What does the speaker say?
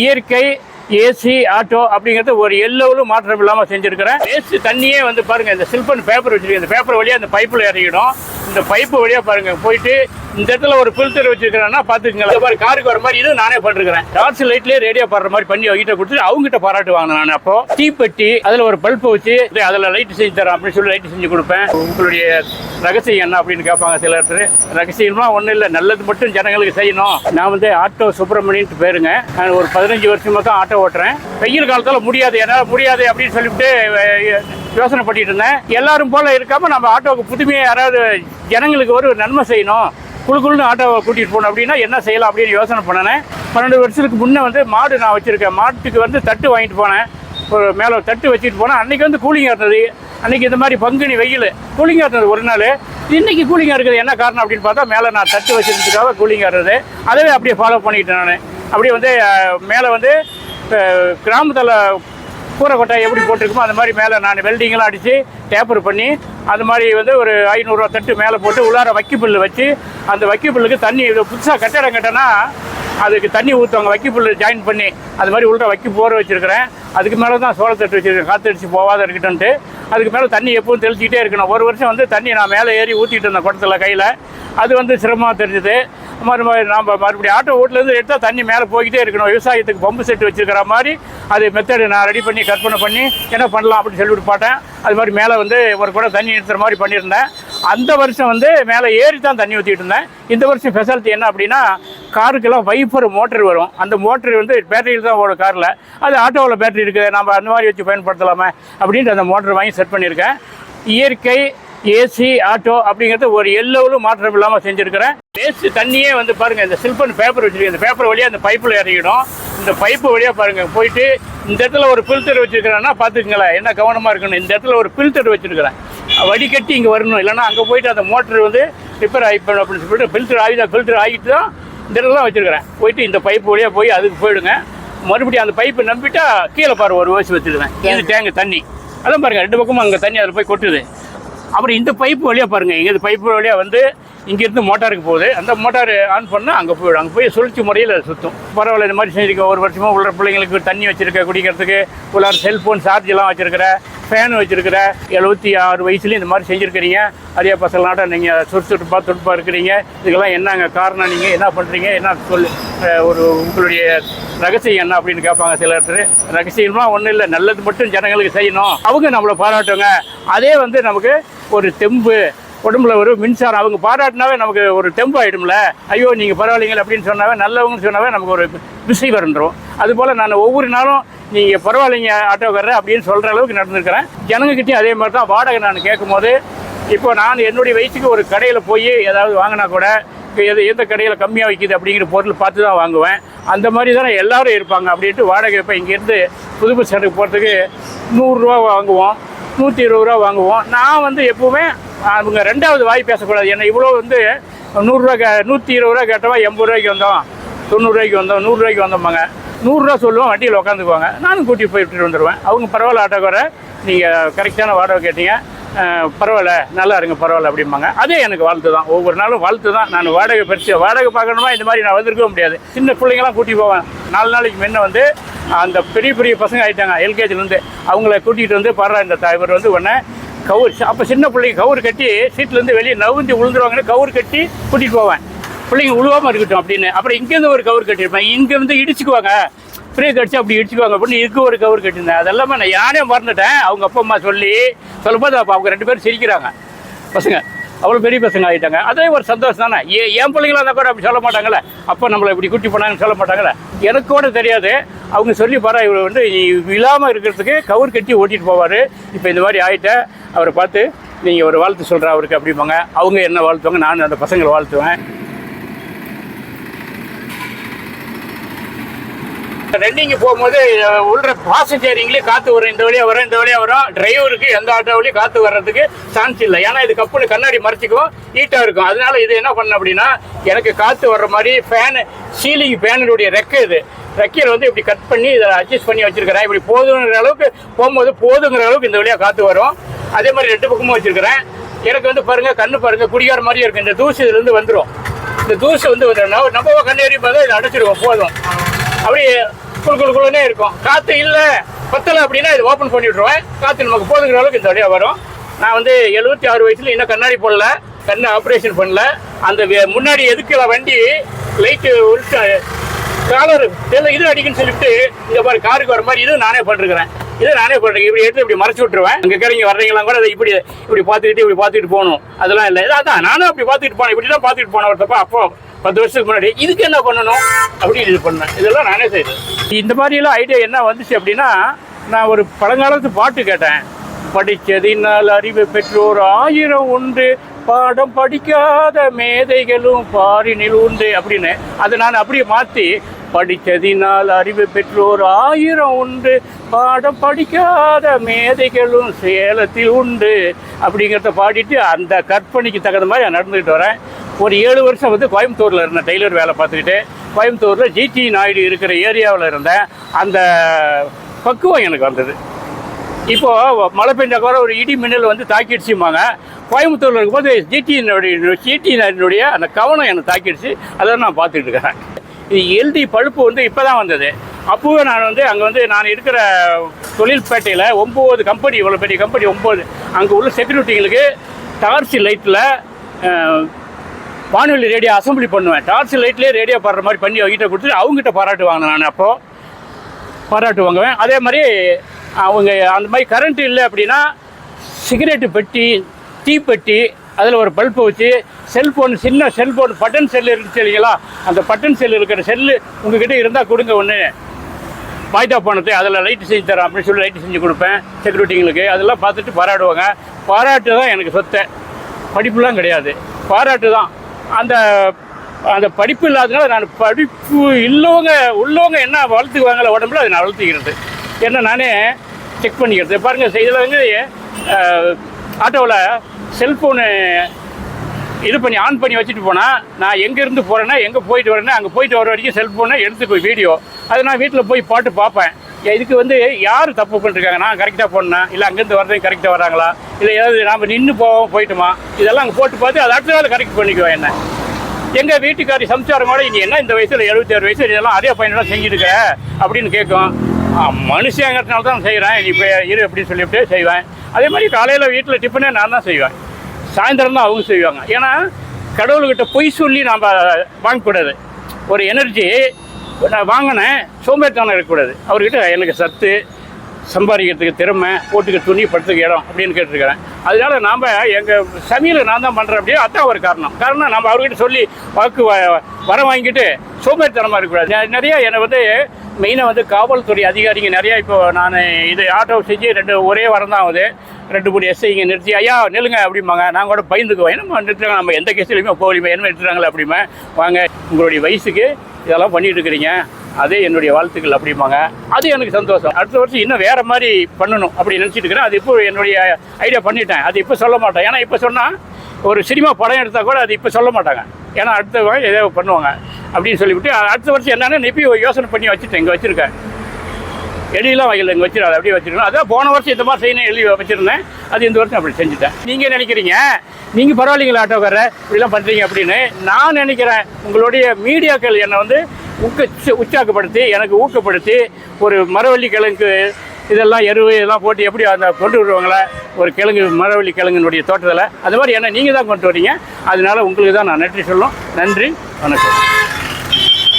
இயற்கை AC auto அப்படிங்கிறது ஒரு எல்லோவும் மாற்றம் இல்லாமல் செஞ்சுருக்கிறேன். வேஸ்ட் தண்ணியே வந்து பாருங்கள் இந்த சில்பன் பேப்பர் வச்சுருக்கேன் இந்த பேப்பர் வழியாக அந்த பைப்பில் இறங்கிடும். இந்த பைப்பு வழியாக பாருங்கள் போயிட்டு இந்த இடத்துல ஒரு ஃபில்டர் வச்சிருக்கிறேன்னா பார்த்துக்கங்களேன் மாதிரி காருக்கு வர மாதிரி இதுவும் நானே பண்ணிருக்கிறேன் டார்ச் லைட்லேயே ரேடியோ பாடுற மாதிரி பண்ணி அவங்ககிட்ட கொடுத்துட்டு அவங்ககிட்ட பாராட்டு வாங்கினேன் நான். அப்போ தீப்பெட்டி அதில் ஒரு பல்ப் வச்சு அதில் லைட் செஞ்சு தரேன் அப்படின்னு சொல்லி லைட் செஞ்சு கொடுப்பேன். உங்களுடைய ரகசியம் என்ன அப்படின்னு கேட்பாங்க சில இடத்துல. ரகசியமா ஒன்றும் இல்லை நல்லது மட்டும் ஜனங்களுக்கு செய்யணும். நான் வந்து ஆட்டோ சுப்பிரமணியன்ட்டு பேருங்க. நான் ஒரு பதினஞ்சு வருஷமா தான் ஆட்டோ ஓட்டுறேன். வெயில் காலத்தில் முடியாது என்னால் முடியாது அப்படின்னு சொல்லிவிட்டு யோசனை பண்ணிட்டு இருந்தேன். எல்லாரும் போல இருக்காம நம்ம ஆட்டோவுக்கு புதுமையாக யாராவது ஜனங்களுக்கு ஒரு நன்மை செய்யணும். குழு குழுன்னு ஆட்டோவை கூட்டிகிட்டு போகணும் அப்படின்னா என்ன செய்யலாம் அப்படின்னு யோசனை பண்ணினேன். பன்னெண்டு வருஷத்துக்கு முன்னே வந்து மாடு நான் வச்சுருக்கேன். மாட்டுக்கு வந்து தட்டு வாங்கிட்டு போனேன். ஒரு மேலே தட்டு வச்சுட்டு போனேன். அன்றைக்கி வந்து கூலிங்காக இருந்தது அன்றைக்கி இந்த மாதிரி பங்குனி வெயில். கூலிங்காக இருந்தது ஒரு நாள். இன்றைக்கி கூலிங்காக இருக்குது என்ன காரணம் அப்படின்னு பார்த்தா மேலே நான் தட்டு வச்சிருந்ததுக்காக கூலிங்காக இருந்தது அதவே அப்படியே ஃபாலோ பண்ணிக்கிட்டேன் நான். அப்படியே வந்து மேலே வந்து கிராமத்தில் கூரை கொட்டாய் எப்படி போட்டிருக்குமோ அந்த மாதிரி மேலே நான் வெல்டிங்கெலாம் அடித்து டேப்பர் பண்ணி அது மாதிரி வந்து ஒரு ஐநூறுரூவா தட்டு மேலே போட்டு உள்ளார வைக்கப்புல் வச்சு அந்த வைக்கப்புல்லுக்கு தண்ணி இது புதுசாக கட்டடம் கட்டினா அதுக்கு தண்ணி ஊற்றுவாங்க வைக்கப்புல் ஜாயின் பண்ணி அது மாதிரி உள்ள வைக்க போற வச்சுருக்கிறேன். அதுக்கு மேலே தான் சோளத்தட்டு வச்சுருக்கேன். காற்றடிச்சு போகாத இருக்கட்டும்ட்டு அதுக்கு மேலே தண்ணி எப்பவும் தெளிச்சிக்கிட்டே இருக்கணும். ஒரு வருஷம் வந்து தண்ணி நான் மேலே ஏறி ஊற்றிட்டு இருந்தேன் குடத்தில் கையில். அது வந்து சிரமமாக தெரிஞ்சுது. மறுபடியும் நாம் மறுபடியும் ஆட்டோ ஓட்டிலேருந்து எடுத்தால் தண்ணி மேலே போய்கிட்டே இருக்கணும். விவசாயத்துக்கு பம்பு செட்டு வச்சுருக்கிற மாதிரி அது மெத்தடு நான் ரெடி பண்ணி கற்பனை பண்ணி என்ன பண்ணலாம் அப்படின்னு சொல்லிவிட்டு பார்த்தேன். அது மாதிரி மேலே வந்து ஒரு குடம் தண்ணி நிறுத்துகிற மாதிரி பண்ணியிருந்தேன். அந்த வருஷம் வந்து மேலே ஏறி தான் தண்ணி ஊற்றிட்டு இருந்தேன். இந்த வருஷம் ஃபெசிலிட்டி என்ன அப்படின்னா காருக்கெல்லாம் வைப்பர் மோட்டர் வரும். அந்த மோட்டர் வந்து பேட்டரியில் தான் ஓடும் காரில். அது ஆட்டோவில் பேட்டரி இருக்குது. நம்ம அந்த மாதிரி வச்சு பயன்படுத்தலாமே அப்படின்ட்டு அந்த மோட்டர் வாங்கி செட் பண்ணியிருக்கேன். இயற்கை ஏசி ஆட்டோ அப்படிங்கிறது ஒரு எல்லோரும் மாற்றம் இல்லாமல் செஞ்சுருக்கிறேன். வேஸ்ட் தண்ணியே வந்து பாருங்கள் இந்த சில்பன் பேப்பர் வச்சிருக்கேன் இந்த பேப்பர் வழியாக அந்த பைப்பில் இறங்கிடும். இந்த பைப்பு வழியாக பாருங்கள் போயிட்டு இந்த இடத்துல ஒரு ஃபில்டர் வச்சுருக்கிறேன்னா பார்த்துக்குங்களேன் என்ன கவனமாக இருக்கணும். இந்த இடத்துல ஒரு ஃபில்டர் வச்சுருக்கிறேன். வடிகட்டி இங்கே வரணும். இல்லைன்னா அங்கே போயிட்டு அந்த மோட்டர் வந்து ரிப்பேர் ஆகிப்போம் அப்படின்னு சொல்லிட்டு ஃபில்டர் ஆகி தான் ஃபில்டர் ஆகிட்டு தான் இடத்துல வச்சிருக்கிறேன். போயிட்டு இந்த பைப்பு வழியாக போய் அதுக்கு போயிடுங்க. மறுபடியும் அந்த பைப்பு நம்பிட்டா கீழே பாரு ஒரு வயசு வச்சிருக்கிறேன். இது டேங்கு தண்ணி. அதான் பாருங்க ரெண்டு பக்கமும் அங்கே தண்ணி அதில் போய் கொட்டுது. அப்புறம் இந்த பைப்பு வழியாக பாருங்கள் இந்த பைப்பு வழியாக வந்து இங்கேருந்து மோட்டாருக்கு போகுது. அந்த மோட்டார் ஆன் பண்ணால் அங்கே போயிடும் அங்கே போய் சுழற்சி முறையில் சுத்தும். சுற்றும் பரவாயில்ல இந்த மாதிரி செஞ்சுருக்க. ஒரு வருஷமாக உள்ள பிள்ளைங்களுக்கு தண்ணி வச்சுருக்க குடிக்கிறதுக்கு. உள்ளார செல்ஃபோன் சார்ஜெலாம் வச்சுருக்கிற ஃபேன் வச்சுருக்கிற. எழுபத்தி ஆறு வயசுலேயும் இந்த மாதிரி செஞ்சுருக்கிறீங்க. அதே பசங்களாட்டம் நீங்கள் சுறுசுறுப்பாக துடுப்பாக இருக்கிறீங்க. இதுக்கெல்லாம் என்னங்க காரணம் நீங்கள் என்ன பண்ணுறீங்க என்ன சொல் ஒரு உங்களுடைய ரகசியம் என்ன அப்படின்னு கேட்பாங்க சில இடத்துல. ரகசியமா ஒன்றும் இல்லை நல்லது மட்டும் ஜனங்களுக்கு செய்யணும். அவங்க நம்மளை பாராட்டுங்க. அதே வந்து நமக்கு ஒரு தெம்பு உடம்புல ஒரு மின்சாரம். அவங்க பாராட்டினாவே நமக்கு ஒரு தெம்பு ஆகிடும்ல ஐயோ நீங்கள் பரவாயில்லைங்க அப்படின்னு சொன்னாவே நல்லவங்கன்னு சொன்னாவே நமக்கு ஒரு விசை வந்துடும் அதுபோல் நான் ஒவ்வொரு நாளும் நீங்கள் பரவாயில்லைங்க ஆட்டோக்காரர் அப்படின்னு சொல்கிற அளவுக்கு நடந்திருக்கிறேன். ஜனங்ககிட்டயும் அதே மாதிரி தான் வாடகை நான் கேட்கும்போது இப்போ நான் என்னுடைய வயசுக்கு ஒரு கடையில் போய் ஏதாவது வாங்கினா கூட எது எந்த கடையில் கம்மியாக விற்கிது அப்படிங்கிற பொருள் பார்த்து தான் வாங்குவேன். அந்த மாதிரி தானே எல்லாரும் இருப்பாங்க. அப்படின்ட்டு வாடகை இப்போ இங்கேருந்து புதுப்பு பஸ் போகிறதுக்கு நூறுரூவா வாங்குவோம். நூற்றி இருபது ரூபா வாங்குவோம். நான் வந்து எப்போவுமே அவங்க ரெண்டாவது வாய் பேசக்கூடாது. ஏன்னா இவ்வளோ வந்து நூறுரூவா கே நூற்றி இருபது ரூபா கேட்டவா எண்பது ரூபாய்க்கு வந்தோம் தொண்ணூறுரூவாய்க்கு வந்தோம் நூறுரூவாய்க்கு வந்தோம்பாங்க. நூறுரூவா சொல்லுவோம் வண்டியில் உட்காந்துக்குவாங்க நானும் கூட்டிகிட்டு போய் விட்டுட்டு வந்துடுவேன் அவங்க பரவாயில்ல ஆட்டோக்கார நீங்கள் கரெக்டான வாடகை கேட்டீங்க. பரவாயில்ல நல்லா இருங்க பரவாயில்ல அப்படிம்பாங்க. அதே எனக்கு வாழ்த்து தான். ஒவ்வொரு நாளும் வாழ்த்து தான். நான் வாடகை பெருசு வாடகை பார்க்கணுமா? இந்த மாதிரி நான் வந்திருக்க முடியாது. சின்ன பிள்ளைங்களாம் கூட்டி போவேன். நாலு நாளைக்கு முன்ன வந்து அந்த பெரிய பெரிய பசங்க ஆகிட்டாங்க எல்கேஜிலேருந்து அவங்கள கூட்டிகிட்டு வந்து பாடுறா இந்த தலைவர் வந்து உடனே கவுர் அப்போ சின்ன பிள்ளைங்க கவுர் கட்டி சீட்லேருந்து வெளியே நவுந்தி விழுந்துருவாங்கன்னு கவுர் கட்டி கூட்டிகிட்டு போவேன். பிள்ளைங்க உழுவாமல் இருக்கட்டும் அப்படின்னு. அப்புறம் இங்கேருந்து ஒரு கவர் கட்டியிருப்பேன். இங்கேருந்து இடிச்சுக்குவாங்க. பிரேக் அடிச்சு அப்படி இடிச்சுக்குவாங்க. அப்படின்னு இதுக்கு ஒரு கவர் கட்டியிருந்தேன். அதெல்லாமே நான் யானே மறந்துட்டேன். அவங்க அப்பா அம்மா சொல்லி சொல்லும்போது அப்போ அவங்க ரெண்டு பேரும் சிரிக்கிறாங்க. பசங்க அவ்வளோ பெரிய பசங்க ஆகிட்டாங்க அதே ஒரு சந்தோஷம் தானே. ஏ என் பிள்ளைங்களா இருந்தால் கூட அப்படி சொல்ல மாட்டாங்களே அப்போ நம்மளை இப்படி கூட்டி போனாங்கன்னு சொல்ல மாட்டாங்களே எனக்கு கூட தெரியாது. அவங்க சொல்லி பாரு இவர் வந்து இல்லாமல் இருக்கிறதுக்கு கவர் கட்டி ஓட்டிகிட்டு போவார். இப்போ இந்த மாதிரி ஆகிட்டேன் அவரை பார்த்து நீங்கள் ஒரு வாழ்த்து சொல்கிற அவருக்கு அப்படிம்பாங்க. அவங்க என்ன வாழ்த்துவாங்க? நான் அந்த பசங்களை வாழ்த்துவேன். ரெண்டிங்கு போகும்போது அஹ், உள்ள பாசஞ்சரிங்களே காற்று வரும். இந்த வழியாக வரும் இந்த வழியாக வரும். டிரைவருக்கு எந்த ஆட்டோவிலையும் காற்று வர்றதுக்கு சான்ஸ் இல்லை. ஏன்னா இது கப்புனு கண்ணாடி மறைச்சிக்கும் ஹீட்டா இருக்கும். அதனால இது என்ன பண்ண அப்படின்னா எனக்கு காற்று வர்ற மாதிரி ஃபேனு சீலிங் ஃபேனுடைய ரெக்கை இது. ரெக்கையில் வந்து இப்படி கட் பண்ணி இதை அட்ஜஸ்ட் பண்ணி வச்சிருக்கிறேன். இப்படி போதுங்கிற அளவுக்கு போகும்போது போதுங்கிற அளவுக்கு இந்த வழியாக காற்று வரும். அதே மாதிரி ரெண்டு பக்கமும் வச்சிருக்கிறேன். எனக்கு வந்து பாருங்க கண்ணு பாருங்க குடிகார மாதிரியே இருக்கு. இந்த தூசு இதுல இருந்து வந்துடும் இந்த தூசி வந்து வந்துடும். நம்ம கண்ணேறி பார்த்தா இதை அடைச்சிருக்கோம் போதும். அப்படியே குளு குளு குழுனே இருக்கும். காற்று இல்லை. பத்தலை அப்படின்னா இது ஓப்பன் பண்ணி விட்ருவேன் காற்று நமக்கு போதுங்கிற அளவுக்கு இந்த வழியாக வரும். நான் வந்து எழுபத்தி ஆறு வயசுல இன்னும் கண்ணாடி போடல. கண்ணு ஆப்ரேஷன் பண்ணல. அந்த முன்னாடி எதுக்குல வண்டி லைட்டு உருட்டு காலர் இது அடிக்குன்னு சொல்லிட்டு இந்த மாதிரி காருக்கு வர மாதிரி இது நானே பண்ணிருக்கிறேன் இதை நானே சொல்கிறேன் இப்படி எடுத்து இப்படி மறைச்சு விட்டுருவேன். இங்கே கிடைங்க வர்றீங்களாம் கூட அதை இப்படி இப்படி பார்த்துக்கிட்டு இப்படி பார்த்துக்கிட்டு போகணும். அதெல்லாம் இல்லை. அதான் நானும் அப்படி பார்த்துக்கிட்டு போனேன். இப்படி தான் பார்த்துக்கிட்டு போனேன் ஒருத்தப்ப. அப்போ பத்து வருஷத்துக்கு முன்னாடி இதுக்கு என்ன பண்ணணும்? அப்படின்னு இது பண்ணேன். இதெல்லாம் நானே செய்தேன். இந்த மாதிரியெல்லாம் ஐடியா என்ன வந்துச்சு அப்படின்னா நான் ஒரு பழங்காலத்து பாட்டு கேட்டேன். படித்ததினால் அறிவு பெற்றோர் ஆயிரம் உண்டு. பாடம் படிக்காத மேதைகளும் பாரினில் உண்டு அப்படின்னு. அதை நான் அப்படியே மாற்றி படித்ததினால் அறிவு பெற்றோர் ஆயிரம் உண்டு. பாடம் படிக்காத மேதைகளும் சேலத்தில் உண்டு. அப்படிங்கிறத பாடிட்டு அந்த கற்பனைக்கு தகுந்த மாதிரி நான் நடந்துக்கிட்டு வரேன். ஒரு ஏழு வருஷம் வந்து கோயம்புத்தூரில் இருந்தேன் டெய்லர் வேலை பார்த்துக்கிட்டு. கோயம்புத்தூரில் ஜிடி நாயுடு இருக்கிற ஏரியாவில் இருந்தேன். அந்த பக்குவம் எனக்கு வந்தது. இப்போது மழை பெஞ்சா கூட ஒரு இடி மின்னல் வந்து தாக்கிடுச்சுமாங்க கோயம்புத்தூரில் இருக்கும்போது ஜிடியினுடைய ஜிடியினுடைய அந்த கவனம் எனக்கு தாக்கிடுச்சு. அதை நான் பார்த்துட்டு இருக்கிறேன். எல்டி பழுப்பு வந்து இப்போ தான் வந்தது. அப்போவே நான் வந்து அங்கே வந்து நான் இருக்கிற தொழில்பேட்டையில் ஒம்பது கம்பெனி இவ்வளோ பெரிய கம்பெனி ஒம்பது அங்கே உள்ள செக்யூரிட்டிகளுக்கு டார்ச் லைட்டில் வானொலி ரேடியோ அசம்பிளி பண்ணுவேன். டார்ச் லைட்லேயே ரேடியோ பாடுற மாதிரி பண்ணி அவங்ககிட்ட கொடுத்துட்டு அவங்ககிட்ட பாராட்டு வாங்கினேன் நான் அப்போது பாராட்டு வாங்குவேன். அதே மாதிரி அவங்க அந்த மாதிரி கரண்ட் இல்லை அப்படின்னா சிகரெட்டு பெட்டி தீப்பெட்டி அதில் ஒரு பல்பை வச்சு செல்ஃபோன் சின்ன செல்ஃபோன் பட்டன் செல் இருந்துச்சு இல்லைங்களா? அந்த பட்டன் செல் இருக்கிற செல்லு உங்ககிட்ட இருந்தால் கொடுங்க ஒன்று வாய்தா பணத்தை அதில் லைட்டு செஞ்சு தரேன் அப்படின்னு சொல்லி லைட்டு செஞ்சு கொடுப்பேன். செக்யூரிட்டிங்களுக்கு அதெல்லாம் பார்த்துட்டு பாராட்டுவாங்க. பாராட்டு தான் எனக்கு சொத்தை. படிப்புலாம் கிடையாது. பாராட்டு தான் அந்த அந்த படிப்பு இல்லாதனால நான் படிப்பு இல்லவங்க உள்ளவங்க என்ன வளர்த்துக்குவாங்களோ உடம்புல அதை நான் வளர்த்துக்கிறது. என்ன நானே செக் பண்ணிக்கிறது. பாருங்கள் இதில் வந்து ஆட்டோவில் செல்ஃபோனு இது பண்ணி ஆன் பண்ணி வச்சுட்டு போனால் நான் எங்கேருந்து போகிறேன்னா எங்கே போயிட்டு வரேன்னா அங்கே போயிட்டு வர வரைக்கும் செல்ஃபோனை எடுத்துக்கோ வீடியோ. அது நான் வீட்டில் போய் பாட்டு பார்ப்பேன். இதுக்கு வந்து யார் தப்பு பண்ணிருக்காங்க? நான் கரெக்டாக போனேன் இல்லை அங்கேருந்து வரதையும் கரெக்டாக வராங்களா இல்லை ஏதாவது நாம் நின்று போவோம் போயிட்டுமா? இதெல்லாம் அங்கே போட்டு பார்த்து அதை அடுத்த வேலை கரெக்ட் பண்ணிக்குவேன் என்ன. எங்கள் வீட்டுக்காரி சம்சாரமோட நீ என்ன இந்த வயசில்? எழுபத்தாறு வயசு? இதெல்லாம் அதே பையனோட செஞ்சுருக்க? அப்படின்னு கேட்கும். மனுஷங்கிறதுனால தான் செய்கிறேன் நீ இப்போ இரு அப்படின்னு சொல்லிவிட்டு செய்வேன். அதே மாதிரி காலையில் வீட்டில் டிஃபனே நான் தான் செய்வேன். சாயந்தரம் தான் அவங்க செய்வாங்க. ஏன்னா கடவுள்கிட்ட பொய் சொல்லி நாம் வாங்கக்கூடாது. ஒரு எனர்ஜி நான் வாங்கினேன் சோம்பேறித்தனம் இருக்கக்கூடாது. அவர்கிட்ட எனக்கு சத்து சம்பாதிக்கிறதுக்கு திறமை போட்டுக்க துணி படுத்துக்க இடம் அப்படின்னு கேட்டிருக்கிறேன். அதனால நாம் எங்கள் சமையலை நான் தான் பண்ணுறேன் அப்படியே அதான் ஒரு காரணம். காரணம் நம்ம அவர்கிட்ட சொல்லி வாக்கு வ- வர வாங்கிட்டு சோம்பேறித்தனமாக இருக்கக்கூடாது. நிறையா என்னை வந்து மெயினாக வந்து காவல்துறை அதிகாரிங்க நிறையா இப்போ நான் இது ஆட்டோ செஞ்சு ரெண்டு ஒரே வாரம் தான் ஆகுது. ரெண்டு மூணு எஸ்ஐங்க நிறுத்தி ஐயா நில்லுங்க அப்படிம்பாங்க. நாங்கள் கூட பயந்துக்குவோம் என்னம்மா நிறுத்துறாங்க? நம்ம எந்த கேஸ்லையுமே போகலையுமே என்ன நிறுத்துறாங்களே அப்படிமா வாங்க உங்களுடைய வயசுக்கு இதெல்லாம் பண்ணிட்டு இருக்கிறீங்க. அதே என்னுடைய வாழ்த்துக்கள் அப்படிம்பாங்க. அது எனக்கு சந்தோஷம். அடுத்த வருஷம் இன்னும் வேற மாதிரி பண்ணணும் அப்படி நினச்சிட்டு இருக்கிறேன். அது இப்போ என்னுடைய ஐடியா பண்ணிட்டேன். அது இப்போ சொல்ல மாட்டேன். ஏன்னா இப்போ சொன்னால் ஒரு சினிமா படம் எடுத்தால் கூட அது இப்போ சொல்ல மாட்டாங்க. ஏன்னா அடுத்த வாரம் ஏதோ பண்ணுவாங்க அப்படின்னு சொல்லிவிட்டு அடுத்த வருஷம் என்னென்னு இப்போ யோசனை பண்ணி வச்சுட்டேன். இங்கே வச்சுருக்கேன். எலியெல்லாம் வகையில் இங்கே வச்சிருக்காது அப்படியே வச்சிருக்கணும் அதான் போன வருஷம் இந்த மாதிரி செய்யணும் எழுதி வச்சுருந்தேன். அது இந்த வருஷம் அப்படி செஞ்சுட்டேன். நீங்கள் நினைக்கிறீங்க? நீங்கள் பரவாயில்லைங்களா ஆட்டோக்காரர் இப்படிலாம் பண்ணுறீங்க அப்படின்னு நான் நினைக்கிறேன். உங்களுடைய மீடியாக்கள் என்னை வந்து ஊக்க உற்சாகப்படுத்தி எனக்கு ஊக்கப்படுத்தி ஒரு மரவள்ளி கிழங்கு இதெல்லாம் எருவு இதெல்லாம் போட்டு எப்படி அந்த கொண்டு வருவாங்களே? ஒரு கிழங்கு மரவள்ளி கிழங்குனுடைய தோட்டத்தில். அது மாதிரி என்ன நீங்கள் தான் கொண்டு வரீங்க. அதனால உங்களுக்கு தான் நான் நன்றி சொல்லும் நன்றி வணக்கம்.